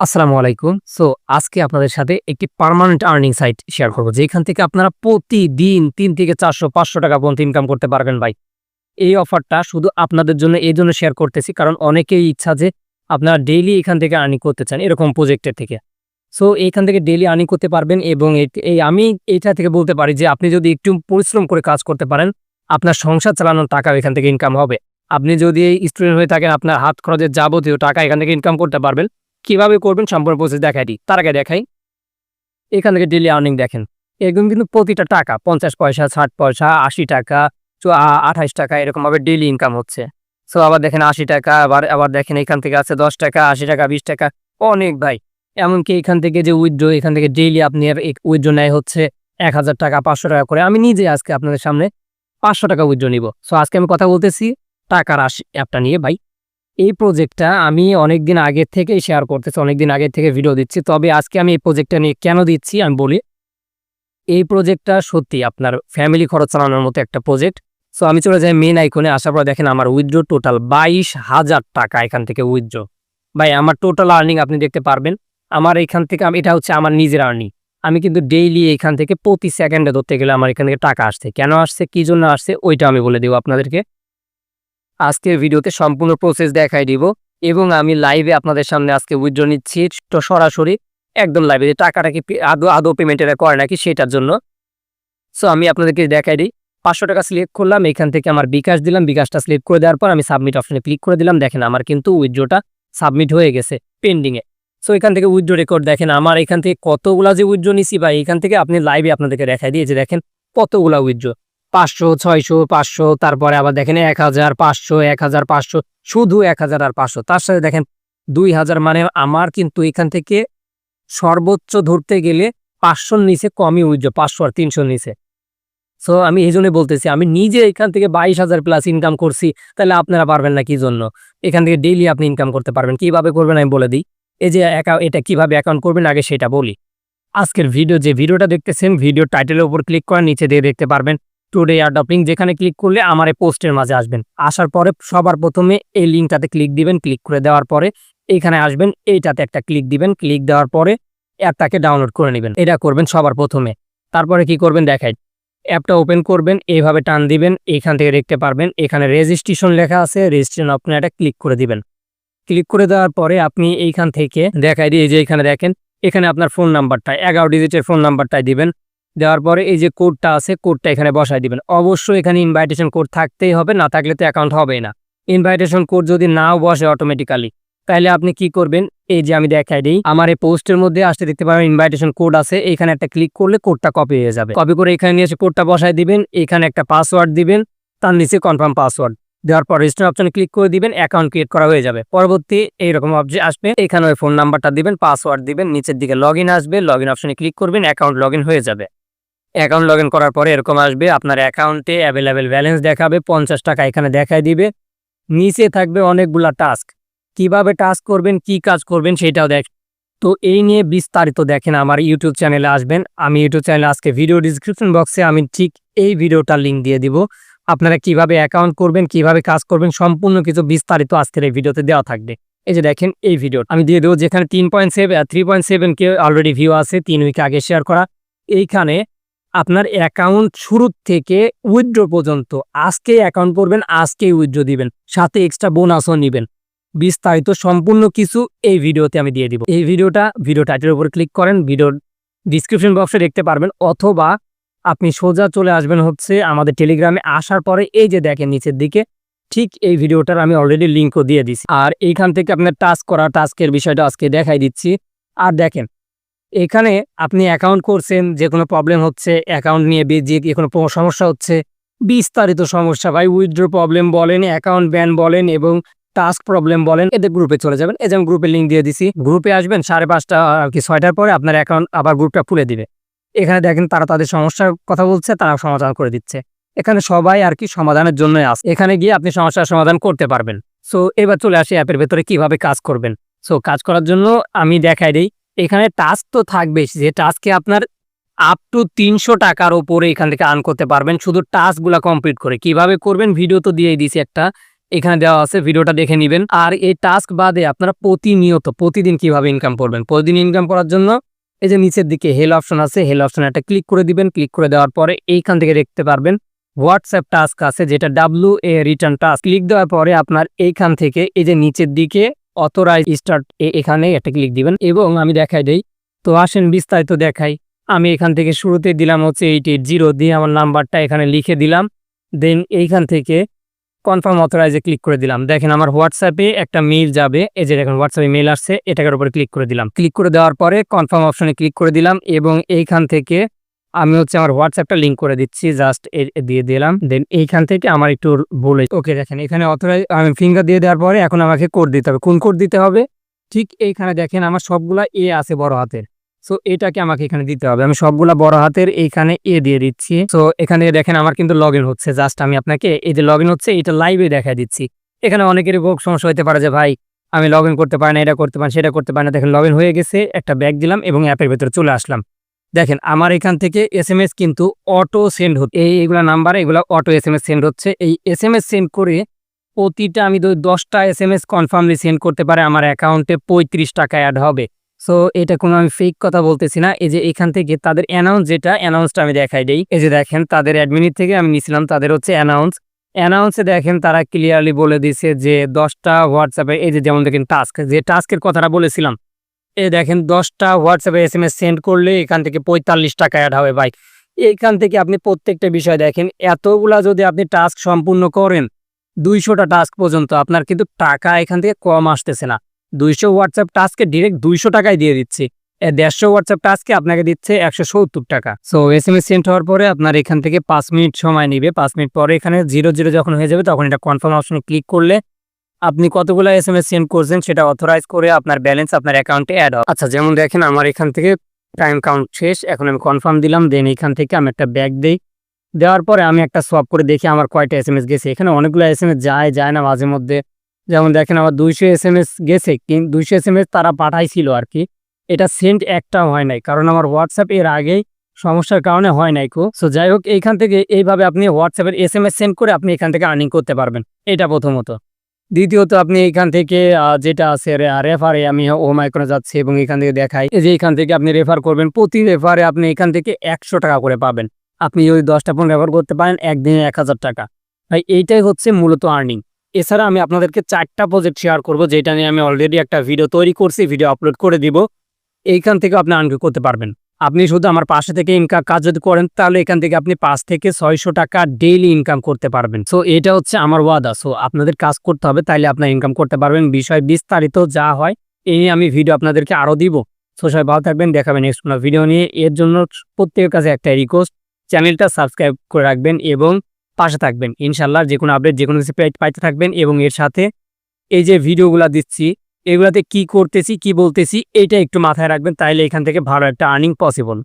আসসালামু আলাইকুম। সো, আজকে আপনাদের সাথে একটি পার্মানেন্ট আর্নিং সাইট শেয়ার করব, যেখান থেকে আপনারা প্রতিদিন তিন থেকে চারশো, পাঁচশো টাকা পর্যন্ত ইনকাম করতে পারবেন ভাই। এই অফারটা শুধু আপনাদের জন্য, এই জন্য শেয়ার করতেছি, কারণ অনেকেই ইচ্ছা যে আপনারা ডেইলি এখান থেকে আর্নিং করতে চান, এরকম প্রজেক্টের থেকে। সো এইখান থেকে ডেইলি আর্নিং করতে পারবেন এবং এই আমি এইটা থেকে বলতে পারি যে, আপনি যদি একটু পরিশ্রম করে কাজ করতে পারেন, আপনার সংসার চালানোর টাকা এখান থেকে ইনকাম হবে। আপনি যদি স্টুডেন্ট হয়ে থাকেন, আপনার হাত খরচের যাবতীয় টাকা এখান থেকে ইনকাম করতে পারবেন। কীভাবে করবেন সম্পূর্ণ প্রসেস দেখাই দিই। তার আগে দেখাই। এখান থেকে ডেলি আর্নিং দেখেন। এরকম কিন্তু প্রতিটা টাকা, পঞ্চাশ পয়সা, ষাট পয়সা, আশি টাকা আঠাইশ টাকা এরকমভাবে ডেলি ইনকাম হচ্ছে। সো আবার দেখেন আশি টাকা, আবার আবার দেখেন এখান থেকে আছে দশ টাকা, আশি টাকা, বিশ টাকা, অনেক ভাই। এমনকি এখান থেকে যে উইথড্র এখান থেকে ডেইলি আপনি উইথড্র নেয় হচ্ছে এক হাজার টাকা, পাঁচশো টাকা করে। আমি নিজে আজকে আপনাদের সামনে পাঁচশো টাকা উইথড্র নিব। সো আজকে আমি কথা বলতেছি টাকার আশি, অ্যাপটা নিয়ে, ভাই। এই প্রজেক্টটা আমি অনেক দিন আগে থেকেই শেয়ার করতেছি অনেক দিন আগে থেকে ভিডিও দিচ্ছি। তবে আজকে আমি এই প্রজেক্টটা নিয়ে কেন দিচ্ছি আমি বলি, এই প্রজেক্টটা সত্যি আপনার ফ্যামিলি খরচ চালানোর মতো একটা প্রজেক্ট সো আমি চলে যাই মেন আইকনে আসার পর দেখেন আমার উইথড্র টোটাল বাইশ হাজার টাকা এখান থেকে উইথড্র ভাই, আমার টোটাল আর্নিং আপনি দেখতে পারবেন, আমার এখান থেকে এটা হচ্ছে আমার নিজের আর্নিং আমি কিন্তু ডেইলি এখান থেকে প্রতি সেকেন্ডে ধরতে গেলে আমার এখান থেকে টাকা আসছে। কেন আসছে? কি জন্য আসছে? ওইটা আমি বলে দেবো আপনাদেরকে। আজকের ভিডিওতে সম্পূর্ণ প্রসেস দেখাই দিব এবং আমি লাইভে আপনাদের সামনে আজকে উইথড্র নিচ্ছি। তো সরাসরি একদম লাইভে যে টাকাটা কি আদৌ আদৌ পেমেন্ট এটা করে নাকি সেটার জন্য। সো আমি আপনাদেরকে দেখাই দিই। পাঁচশো টাকা সিলেক্ট করলাম, এখান থেকে আমার বিকাশ দিলাম। বিকাশটা সিলেক্ট করে দেওয়ার পর আমি সাবমিট অপশনে ক্লিক করে দিলাম। দেখেন আমার কিন্তু উইথড্রটা সাবমিট হয়ে গেছে পেন্ডিংয়ে সো এখান থেকে উইথড্র রেকর্ড দেখেন, আমার এখান থেকে কতগুলা যে উইথড্র নিছি বা এখান থেকে আপনি লাইভে আপনাদেরকে দেখাই দিয়ে যে দেখেন কতগুলা উইথড্র পাঁচশো, ছয়শো, পাঁচশো, তারপরে আবার দেখেন এক হাজার, পাঁচশো, এক হাজার, পাঁচশো, শুধু এক হাজার আর পাঁচশো। তার সাথে দেখেন দুই হাজার মানে আমার কিন্তু এখান থেকে সর্বোচ্চ ধরতে গেলে পাঁচশোর নিচে কমই উইথড্র পাঁচশো আর তিনশোর নিচে। সো আমি এই জন্যই বলতেছি, আমি নিজে এখান থেকে বাইশ হাজার প্লাস ইনকাম করছি, তাহলে আপনারা পারবেন না কি জন্য? এখান থেকে ডেইলি আপনি ইনকাম করতে পারবেন। কীভাবে করবেন আমি বলে দিই। এই যে এটা কীভাবে অ্যাকাউন্ট করবেন আগে সেটা বলি। আজকের ভিডিও যে ভিডিওটা দেখতেছেন ভিডিও টাইটেলের উপর ক্লিক করেন নিচে দিয়ে দেখতে পারবেন। টুডে অ্যাডপ্টিং যেখানে ক্লিক করলে আমার এই পোস্টের মাঝে আসবেন। আসার পরে সবার প্রথমে এই লিঙ্কটাতে ক্লিক দিবেন ক্লিক করে দেওয়ার পরে এইখানে আসবেন, এইটাতে একটা ক্লিক দিবেন ক্লিক দেওয়ার পরে অ্যাপটাকে ডাউনলোড করে নেবেন। এটা করবেন সবার প্রথমে। তারপরে কি করবেন দেখাই। অ্যাপটা ওপেন করবেন, এইভাবে টান দিবেন, এখান থেকে দেখতে পারবেন, এখানে রেজিস্ট্রেশন লেখা আছে রেজিস্ট্রেশন আপনি এটা ক্লিক করে দিবেন। ক্লিক করে দেওয়ার পরে আপনি এইখান থেকে দেখাই দিয়ে যে এখানে দেখেন, এখানে আপনার ফোন নাম্বারটা এগারো ডিজিটের ফোন নাম্বারটাই দিবেন। দেওয়ার পরে এই যে কোডটা আছে কোডটা এখানে বসাই দিবেন। অবশ্যই এখানে ইনভাইটেশন কোড থাকতেই হবে, না থাকলে তো অ্যাকাউন্ট হবে না। ইনভাইটেশন কোড যদি নাও বসে অটোমেটিক্যালি তাহলে আপনি কি করবেন? এই যে আমি দেখাই দিই, আমার এই পোস্টের মধ্যে আসতে দেখতে পাবেন ইনভাইটেশন কোড আছে, এখানে একটা ক্লিক করলে কোডটা কপি হয়ে যাবে। কপি করে এখানে নিয়ে এসে কোডটা বসাই দিবেন, এখানে একটা পাসওয়ার্ড দিবেন, তার নিচে কনফার্ম পাসওয়ার্ড দেওয়ার পর রেজিস্টার অপশনে ক্লিক করে দিবেন অ্যাকাউন্ট ক্রিয়েট করা হয়ে যাবে। পরবর্তী এইরকম অবজেক্ট আসবে, এখানে ওই ফোন নাম্বারটা দিবেন পাসওয়ার্ড দিবেন, নিচের দিকে লগ আসবে লগ অপশনে ক্লিক করবেন অ্যাকাউন্ট লগ হয়ে যাবে। অ্যাকাউন্ট লগ করার পরে এরকম আসবে, আপনার অ্যাকাউন্টে অ্যাভেলেবেল ব্যালেন্স দেখাবে, পঞ্চাশ টাকা এখানে দেখায় দিবে। নিচে থাকবে অনেকগুলা টাস্ক। কীভাবে টাস্ক করবেন, কি কাজ করবেন সেটাও দেখ। তো এই নিয়ে বিস্তারিত দেখেন আমার ইউটিউব চ্যানেলে আসবেন। আমি ইউটিউব চ্যানেলে আজকে ভিডিও ডিসক্রিপশন বক্সে আমি ঠিক এই ভিডিওটার লিঙ্ক দিয়ে দিব। আপনারা কীভাবে অ্যাকাউন্ট করবেন, কীভাবে কাজ করবেন, সম্পূর্ণ কিছু বিস্তারিত আজকের এই ভিডিওতে দেওয়া থাকবে। এই যে দেখেন এই ভিডিও আমি দিয়ে দেবো যেখানে তিন point seven three point seven কে অলরেডি ভিউ আছে, তিন উইক আগে শেয়ার করা। এইখানে আপনার অ্যাকাউন্ট শুরু থেকে উইথড্র পর্যন্ত, আজকে অ্যাকাউন্ট করবেন আজকেই উইথড্র দিবেন, সাথে এক্সট্রা বোনাসও নেবেন। বিস্তারিত সম্পূর্ণ কিছু এই ভিডিওতে আমি দিয়ে দিব। এই ভিডিওটা ভিডিও টাইটের উপর ক্লিক করেন ভিডিওর ডিসক্রিপশন বক্সে দেখতে পারবেন, অথবা আপনি সোজা চলে আসবেন হচ্ছে আমাদের টেলিগ্রামে আসার পরে এই যে দেখেন নিচের দিকে, ঠিক এই ভিডিওটার আমি অলরেডি লিঙ্কও দিয়ে দিছি। আর এইখান থেকে আপনার টাস্ক করা টাস্কের বিষয়টা আজকে দেখাই দিচ্ছি। আর দেখেন এখানে আপনি অ্যাকাউন্ট করছেন, যে কোনো প্রবলেম হচ্ছে অ্যাকাউন্ট নিয়ে যে কোনো সমস্যা হচ্ছে, বিস্তারিত সমস্যা, ভাই উইথড্র প্রবলেম বলেন অ্যাকাউন্ট ব্যান বলেন এবং টাস্ক প্রবলেম বলেন, এদের গ্রুপে চলে যাবেন। এই যে আমি গ্রুপের লিঙ্ক দিয়ে দিছি। গ্রুপে আসবেন, সাড়ে পাঁচটা আর কি ছয়টার পরে আপনার অ্যাকাউন্ট আবার গ্রুপটা খুলে দিবে। এখানে দেখেন তারা তাদের সমস্যার কথা বলছে, তারা সমাধান করে দিচ্ছে। এখানে সবাই আর কি সমাধানের জন্যই আসে এখানে গিয়ে আপনি সমস্যার সমাধান করতে পারবেন। সো এবার চলে আসি অ্যাপের ভেতরে কীভাবে কাজ করবেন। সো কাজ করার জন্য আমি দেখাই দিই। এখানে টাস্ক তো থাকবে যে টাস্কে আপনার আপ টু তিনশো টাকার ওপরে এখান থেকে আর্ন করতে পারবেন। শুধু টাস্কগুলো কমপ্লিট করে। কীভাবে করবেন? ভিডিও তো দিয়েই দিছি একটা। এখানে দেওয়া আছে ভিডিওটা দেখে নেবেন। আর এই টাস্ক বাদে আপনারা প্রতিনিয়ত, প্রতিদিন কীভাবে ইনকাম করবেন? প্রতিদিন ইনকাম করার জন্য এই যে নিচের দিকে হেল অপশন আছে হেল অপশন একটা ক্লিক করে দিবেন। ক্লিক করে দেওয়ার পরে এইখান থেকে দেখতে পারবেন হোয়াটসঅ্যাপ টাস্ক আছে, যেটা W A return task click দেওয়ার পরে আপনার এইখান থেকে এই যে নিচের দিকে অথরাইজ স্টার্ট এখানে একটা ক্লিক দিবেন এবং আমি দেখাই দেই। তো আসেন বিস্তারিত দেখাই। আমি এখান থেকে শুরুতে দিলাম হচ্ছে এইট এইট জিরো দিয়ে আমার নাম্বারটা এখানে লিখে দিলাম। দেন এইখান থেকে কনফার্ম অথরাইজে ক্লিক করে দিলাম। দেখেন আমার হোয়াটসঅ্যাপে একটা মেইল যাবে। এই যে দেখেন হোয়াটসঅ্যাপে মেল আসছে, এটাকের উপরে ক্লিক করে দিলাম। ক্লিক করে দেওয়ার পরে কনফার্ম অপশনে ক্লিক করে দিলাম এবং এইখান থেকে আমি হচ্ছে আমার হোয়াটসঅ্যাপটা লিঙ্ক করে দিচ্ছি জাস্ট দিয়ে দিলাম। দেন এইখান থেকে আমার একটু বলে ওকে দেখেন, এখানে অথরাইজ আমি ফিঙ্গার দিয়ে দেওয়ার পরে এখন আমাকে কোড দিতে হবে। কোন কোড দিতে হবে? ঠিক এইখানে দেখেন, আমার সবগুলা এ আছে বড় হাতের। সো এটাকে আমাকে এখানে দিতে হবে। আমি সবগুলা বড় হাতের এইখানে এ দিয়ে দিচ্ছি। সো এখানে দেখেন, আমার কিন্তু লগ হচ্ছে। জাস্ট আমি আপনাকে এই যে লগ হচ্ছে, এটা লাইভে দেখা দিচ্ছি। এখানে অনেকেরই ভোগ সমস্যা হতে পারে যে, ভাই, আমি লগ করতে পারি না, এটা করতে পারি সেটা করতে পারি না। দেখেন লগ হয়ে গেছে, একটা ব্যাগ দিলাম এবং অ্যাপের ভেতরে চলে আসলাম। দেখেন, আমার এখান থেকে এস এম এস কিন্তু অটো সেন্ড হচ্ছে। এই এগুলা নাম্বারে এগুলো auto S M S send হচ্ছে। এই এস এম এস সেন্ড করে প্রতিটা আমি দশটা S M S confirmly send করতে পারে, আমার অ্যাকাউন্টে পঁয়ত্রিশ টাকা অ্যাড হবে। সো এটা কোনো আমি ফেক কথা বলতেছি না। এই যে এখান থেকে তাদের অ্যানাউন্স যেটা অ্যানাউন্সটা আমি দেখাই দেই। এই যে দেখেন, তাদের অ্যাডমিনিট থেকে আমি নিয়েছিলাম, তাদের হচ্ছে অ্যানাউন্স অ্যানাউন্সে দেখেন, তারা ক্লিয়ারলি বলে দিছে যে দশটা হোয়াটসঅ্যাপে এই যে যেমন দেখেন টাস্ক যে টাস্কের কথাটা বলেছিলাম এই দেখেন দশটা হোয়াটসঅ্যাপে এস এম এস সেন্ড করলে এখান থেকে পঁয়তাল্লিশ টাকা অ্যাড হবে ভাই। এইখান থেকে আপনি প্রত্যেকটা বিষয় দেখেন, এতগুলা যদি আপনি টাস্ক সম্পূর্ণ করেন, দুইশোটা টাস্ক পর্যন্ত আপনার কিন্তু টাকা এখান থেকে কম আসতেছে না। দুইশো হোয়াটসঅ্যাপ টাস্কে ডিরেক্ট দুইশো টাকায় দিয়ে দিচ্ছি। দেড়শো হোয়াটসঅ্যাপ টাস্কে আপনাকে দিচ্ছে একশো সত্তর টাকা। So S M S send হওয়ার পরে আপনার এখান থেকে পাঁচ মিনিট সময় নিবে। পাঁচ মিনিট পরে এখানে জিরো জিরো যখন হয়ে যাবে, তখন এটা কনফার্ম অপশনে ক্লিক করলে আপনি কতগুলো এস এম এস সেন্ড করছেন সেটা অথরাইজ করে আপনার ব্যালেন্স আপনার অ্যাকাউন্টে অ্যাড হবে। আচ্ছা যেমন দেখেন আমার এখান থেকে টাইম কাউন্ট শেষ, এখন আমি কনফার্ম দিলাম দেন এখান থেকে আমি একটা ব্যাগ দিই। দেওয়ার পরে আমি একটা সোয়াপ করে দেখি আমার কয়টা এস এম এস গেছে। এখানে অনেকগুলো এস এম এস যায় যায় না মাঝে মধ্যে। যেমন দেখেন আমার দুইশো এস এম এস গেছে কিন্তু দুইশো এস এম এস তারা পাঠাইছিল আর কি এটা সেন্ড একটাও হয় নাই, কারণ আমার হোয়াটসঅ্যাপ এর আগেই সমস্যার কারণে হয় নাই কো। সো যাই হোক, এইখান থেকে এইভাবে আপনি হোয়াটসঅ্যাপের এস এম এস সেন্ড করে আপনি এখান থেকে আর্নিং করতে পারবেন। এটা প্রথমত। দ্বিতীয়ত আপনি এখান থেকে যেটা আছে রেফারে আমি ও মাইক্রো যাচ্ছি এবং এখান থেকে দেখাই। যে এখান থেকে আপনি রেফার করবেন, প্রতি রেফারে আপনি এখান থেকে একশো টাকা করে পাবেন। আপনি যদি দশটা ফোন রেফার করতে পারেন, একদিনে এক হাজার টাকা। ভাই, এইটাই হচ্ছে মূলত আর্নিং এছাড়া আমি আপনাদেরকে চারটা প্রজেক্ট শেয়ার করব, যেটা নিয়ে আমি অলরেডি একটা ভিডিও তৈরি করছি ভিডিও আপলোড করে দিব। এইখান থেকে আপনি আর্ন করতে পারবেন। আপনি শুধু আমার পাশে থেকে ইনকাম কাজ যদি করেন, তাহলে এখান থেকে আপনি পাঁচ থেকে ছয়শো টাকা ডেইলি ইনকাম করতে পারবেন। সো এটা হচ্ছে আমার ওয়াদা। সো আপনাদের কাজ করতে হবে, তাইলে আপনার ইনকাম করতে পারবেন। বিষয় বিস্তারিত যা হয়, এই নিয়ে আমি ভিডিও আপনাদেরকে আরও দিব। সো সবাই ভালো থাকবেন, দেখাবেন নেক্সট কোনো ভিডিও নিয়ে। এর জন্য প্রত্যেকের কাছে একটা রিকোয়েস্ট চ্যানেলটা সাবস্ক্রাইব করে রাখবেন এবং পাশে থাকবেন। ইনশাল্লাহ যে কোনো আপডেট যে কোনো কিছু পাইতে থাকবেন এবং এর সাথে এই যে ভিডিওগুলো দিচ্ছি এগুলাতে কি করতেছি, কি বলতেছি এটা একটু মাথায় রাখবেন, তাইলে এখান থেকে ভালো একটা আর্নিং পসিবল